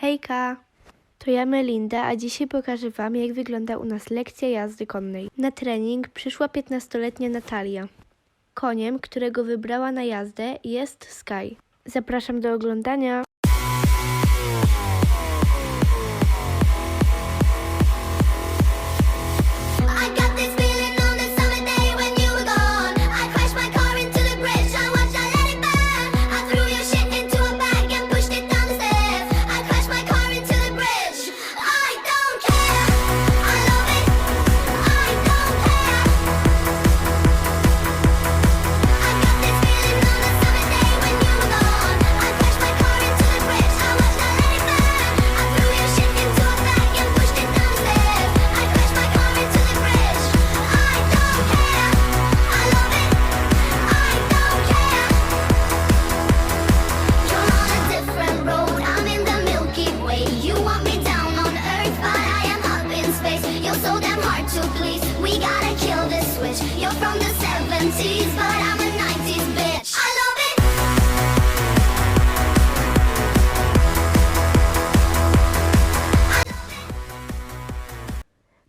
Hejka! To ja Melinda, a dzisiaj pokażę Wam, jak wygląda u nas lekcja jazdy konnej. Na trening przyszła 15-letnia Natalia. Koniem, którego wybrała na jazdę, jest Sky. Zapraszam do oglądania.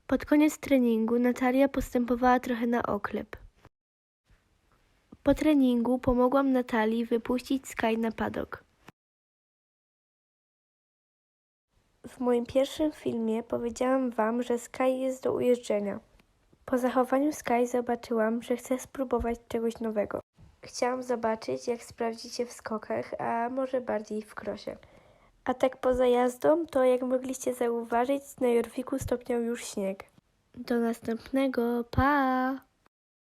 Pod koniec treningu Natalia postępowała trochę na oklep. Po treningu pomogłam Natalii wypuścić Sky na padok. W moim pierwszym filmie powiedziałam Wam, że Sky jest do ujeżdżenia. Po zachowaniu Sky zobaczyłam, że chce spróbować czegoś nowego. Chciałam zobaczyć, jak sprawdzi się w skokach, a może bardziej w krosie. A tak poza jazdą, to jak mogliście zauważyć, na Jorwiku stopniał już śnieg. Do następnego, pa!